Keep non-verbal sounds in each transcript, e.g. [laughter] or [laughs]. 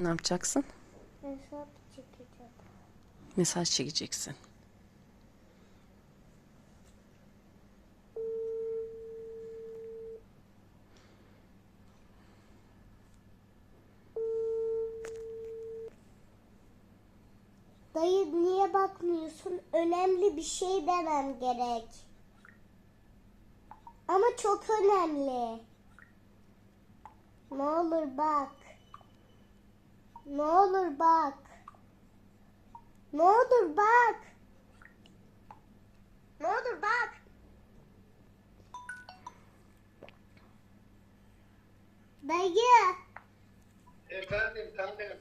Ne yapacaksın? Hesap çekeceğim. Mesaj çekeceksin. Dayı niye bakmıyorsun? Önemli bir şey demem gerek. Ama çok önemli. Ne olur bak. Ne olur bak. Ne olur bak. Ne olur bak. Dayı. Efendim tanem.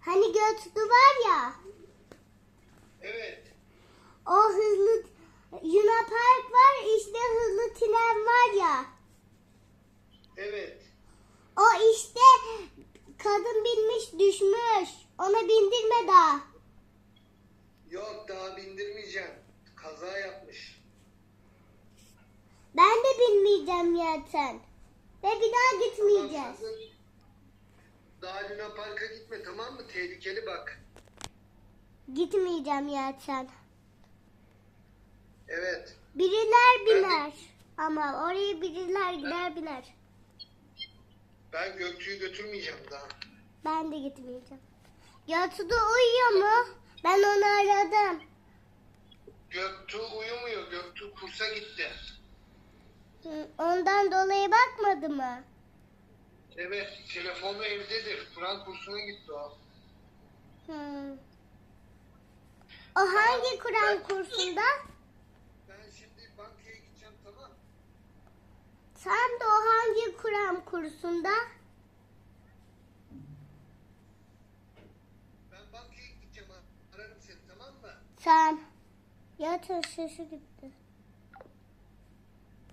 Hani götlü var ya. Evet. O hızlı Yuna Park var işte hızlı tren var ya. Evet. O işte kadın binmiş düşmüş. Ona bindirme daha. Yok daha bindirmeyeceğim. Kaza yapmış. Ben de binmeyeceğim zaten. Ve bir daha gitmeyeceğiz. Daha Luna Park'a gitme tamam mı? Tehlikeli bak. Gitmeyeceğim zaten. Evet. Biriler biner. Ama oraya biriler gider biner. Ben Göktuğ'u götürmeyeceğim daha. Ben de gitmeyeceğim. Götü de uyuyor mu? Ben onu aradım. Göktuğ uyumuyor. Göktuğ kursa gitti. Hı, Ondan dolayı bakmadı mı? Evet. Telefonu evdedir. Kur'an kursuna gitti o. Hı. O hangi Kur'an kursunda? Ben şimdi bankaya gideceğim tamam. Sen de o hangi Kur'an kursunda? Ben bankaya gideceğim. Ararım seni tamam mı? Sen. Ya sesi gitti.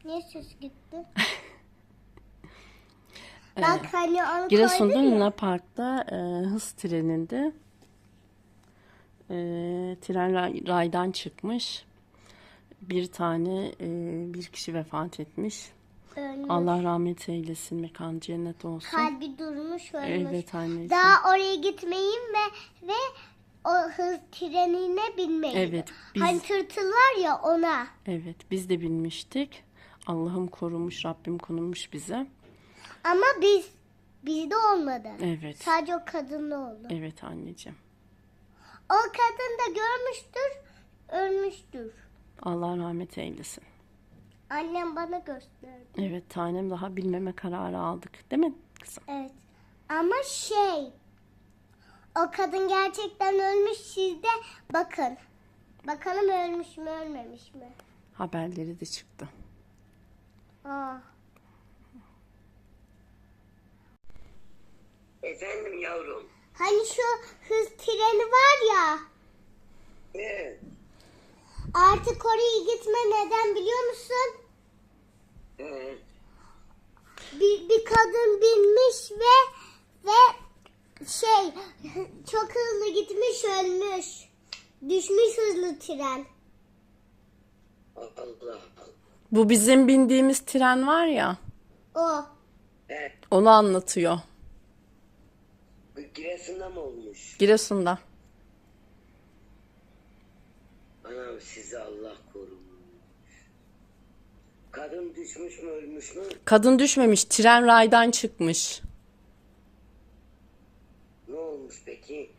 Niye ses gitti? [laughs] Bak hani onu Giresun'da koydun ya. Luna Park'ta e, hız treninde e, tren ray- raydan çıkmış. Bir tane e, bir kişi vefat etmiş. Ölmüş. Allah rahmet eylesin, mekan cennet olsun. Kalbi durmuş ölmüş. Evet anneciğim. Daha oraya gitmeyin ve ve o hız trenine binmeyin. Evet, biz- Hani tırtıl var ya ona. Evet, biz de bilmiştik. Allah'ım korumuş, Rabbim konulmuş bize. Ama biz bizde olmadı. Evet. Sadece o kadınla oldu. Evet anneciğim. O kadın da görmüştür, ölmüştür. Allah rahmet eylesin. Annem bana gösterdi. Evet tanem daha bilmeme kararı aldık. Değil mi kızım? Evet. Ama şey, o kadın gerçekten ölmüş. Siz de bakın. Bakalım ölmüş mü, ölmemiş mi? Haberleri de çıktı. Aa. Efendim yavrum. Hani şu hız treni var ya. Evet. Artık oraya gitme neden biliyor musun? Bir, bir kadın binmiş ve ve şey çok hızlı gitmiş ölmüş. Düşmüş hızlı tren. Bu bizim bindiğimiz tren var ya. O. Evet. Onu anlatıyor. Giresun'da mı olmuş? Giresun'da. Anam sizi Allah. Kadın düşmüş mü ölmüş mü? Kadın düşmemiş. Tren raydan çıkmış. Ne olmuş peki?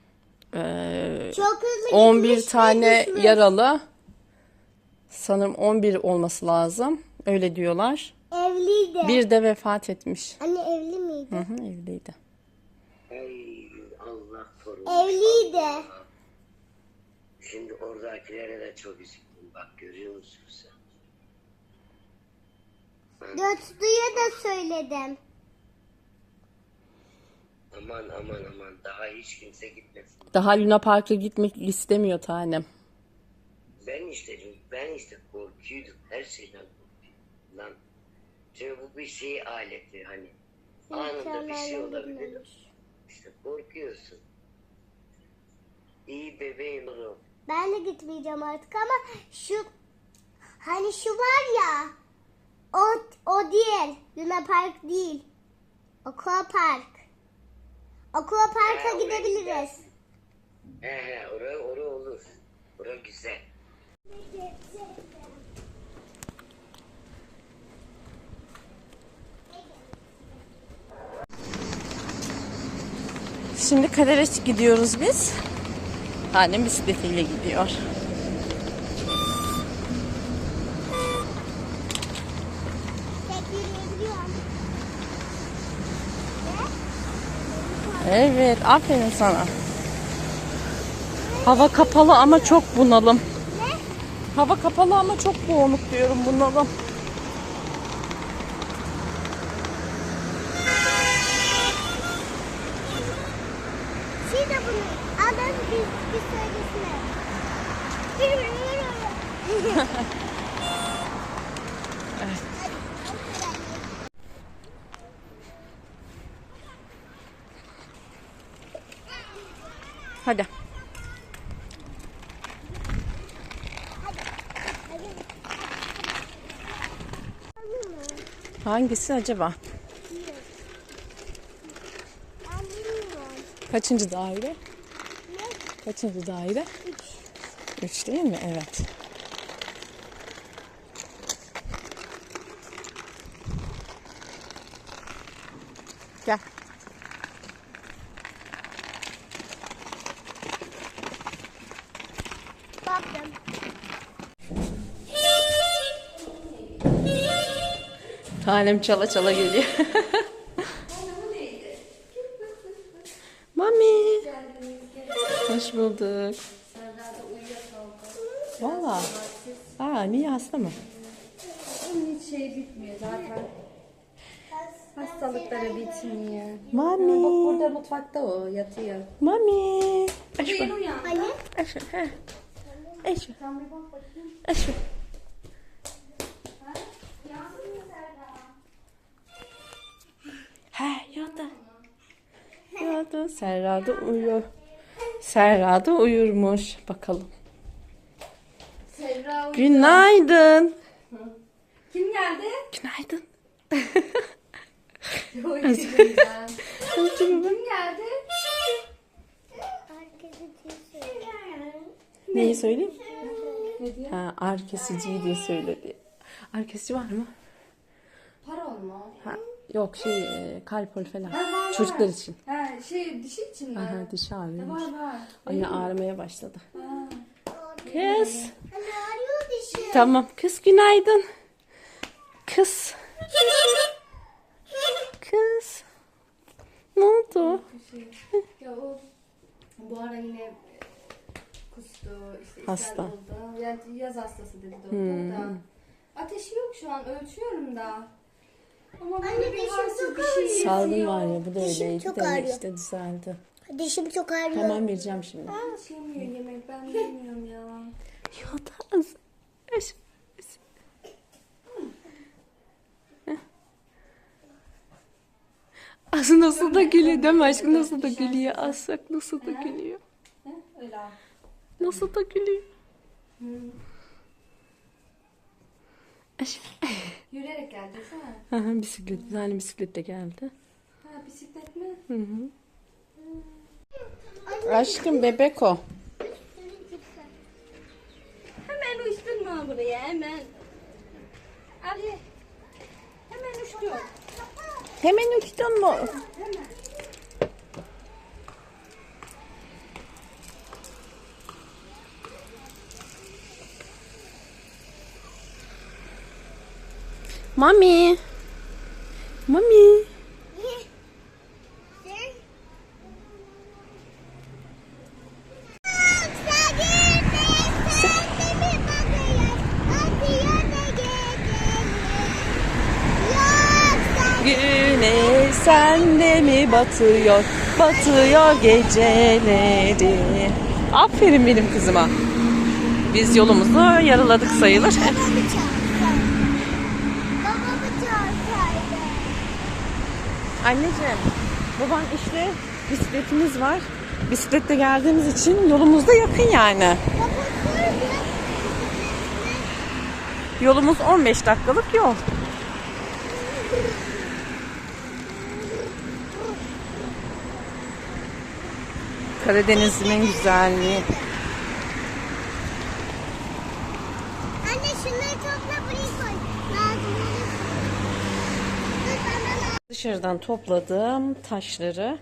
Ee, Çok hızlı 11 gitmiş ve tane düşmüş. yaralı. Sanırım 11 olması lazım. Öyle diyorlar. Evliydi. Bir de vefat etmiş. Anne evli miydi? Hı hı, evliydi. Ey Allah korumuş. Evliydi. Şimdi oradakilere de çok üzüldüm. Bak görüyor musun sen? Götü'ye de söyledim. Aman aman aman daha hiç kimse gitmesin. Daha Luna Park'a gitmek istemiyor tanem. Ben işte ben işte korkuyordum her şeyden korkuyordum. Lan çünkü bu bir şey aleti hani anında bir şey olabilir. İşte korkuyorsun. İyi bebeğim oğlum. Ben de gitmeyeceğim artık ama şu hani şu var ya o o değil. Luna Park değil. Aqua Park. Aqua Park'a Ha, gidebiliriz. He he oraya, oraya olur. Oraya güzel. Şimdi Kadereç gidiyoruz biz. Annem bisikletiyle gidiyor. Evet, aferin sana. Hava kapalı ama çok bunalım. Ne? Hava kapalı ama çok boğuluk diyorum bunalım. Şey de bunu. Adam bir, bir söylesene. Yürü, Hadi. Hangisi acaba? Kaçıncı daire? Kaçıncı daire? Üç değil mi? Evet. Tanem çala çala geliyor. Mami. Hoş bulduk. Valla. Aa niye hasta mı? Hiç şey bitmiyor zaten. Hastalıkları bitmiyor. Bak Mami. burada mutfakta o yatıyor. Mami. Eşme. Buyur uyan. Anne. Eşme. he. Eşme. Eşme. He yadı. Yadı. Serra da uyuyor. Serra da uyurmuş. Bakalım. Sevra uyan. Günaydın. Kim geldi? Günaydın. [laughs] Kim geldi? Neyi söyleyeyim? Ne diyor? Ha, ağrı kesici diye söyledi. Ağrı kesici var mı? Parol mu? Ha, yok şey e, kalpol falan. Ha, var, var. Çocuklar için. Ha şey dişi için mi? Aha, dişi ağrıyormuş. Var var. Anne ağrımaya başladı. Ha. Kız. Anne arıyor dişi. Tamam. Kız günaydın. Kız. Kız. Ne oldu? Şey. Ya o bu ara yine kustu işte Hasta. oldu. Yani yaz hastası dedi doktor da. Ateşi yok şu an ölçüyorum da. Ama Anne, dişim çok şey Salgın esiyor. var ya bu da Dişim öyleydi çok de ağrıyor. işte düzeldi. Dişim çok ağrıyor. Tamam vereceğim şimdi. Aa, şey yemiyor yemek ben yemiyorum ya. Ya da az. Nasıl da gülüyor değil mi aşkım? Nasıl da gülüyor. Azsak nasıl da gülüyor. He? Öyle al. Nasıl da gülüyor. Hı. Yürüyerek geldi değil mi? Hı hı, bisiklet, tane bisikletle geldi. Ha bisiklet mi? Hı hı. Aşkım bebek o. Hemen uçtun mu buraya hemen? Ali. Hemen uçtun. Hemen uçtun mu? Mami. Mami. Güneş sende mi batıyor, batıyor geceleri. Aferin benim kızıma. Biz yolumuzu yarıladık sayılır. Anneciğim, baban işte bisikletimiz var. Bisikletle geldiğimiz için yolumuz da yakın yani. Yolumuz 15 dakikalık yol. Karadeniz'imin güzelliği. Anne şunları topla buraya koy. Lazım olur. Dur bana lazım. Dışarıdan topladığım taşları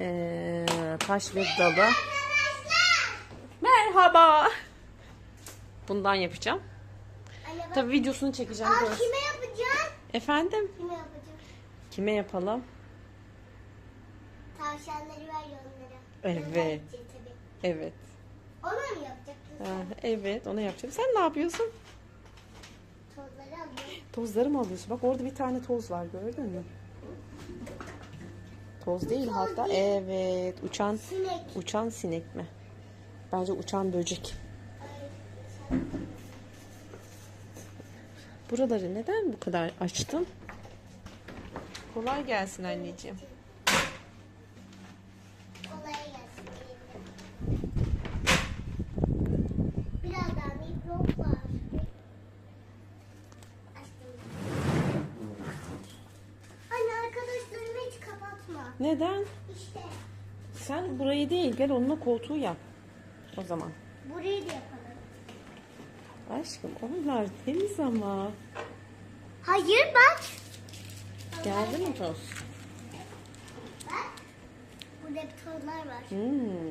eee, taş ve dalı merhaba bundan yapacağım. Anne. Tabii videosunu çekeceğim. Aa, kime yapacaksın? Efendim? Kime yapacaksın? Kime yapalım? Tavşanları ver onlara. Evet. Evet. Ona mı yapacaksın? Ha, evet onu yapacağım. Sen ne yapıyorsun? Tozları mı alıyorsun? Bak orada bir tane toz var gördün mü? Toz değil hatta. Evet. Uçan Sinek. uçan sinek mi? Bence uçan böcek. Buraları neden bu kadar açtın? Kolay gelsin anneciğim. Kolay gelsin. Biraz daha mikrop var. Açtım. Anne arkadaşlarımı hiç kapatma. Neden? İşte Sen burayı değil gel onunla koltuğu yap. O zaman. burayı da yapalım. Aşkım onlar temiz ama. Hayır bak. Geldi mi toz? Bak. Burada bir tozlar var. Hmm.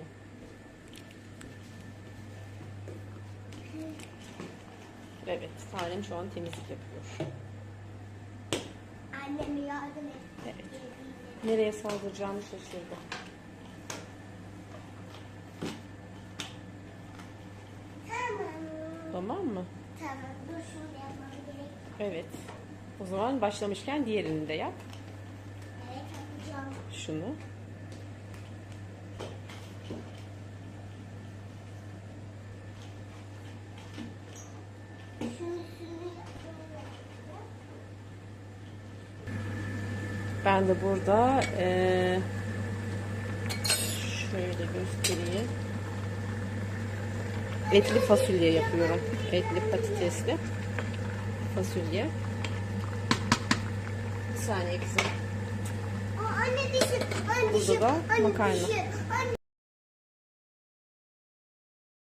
Evet, Salim şu an temizlik yapıyor. Anneme yardım et. Evet. Nereye saldıracağını şaşırdı. Tamam. Tamam mı? Tamam. Dur şunu yapmam gerek. Evet. O zaman başlamışken diğerini de yap. Evet yapacağım. Şunu Ben de burada eee, şöyle göstereyim. Etli fasulye yapıyorum. Etli patatesli fasulye. Bir saniye kızım. Aa, anne dişi. Anne Burada da anne makarna. Dişi,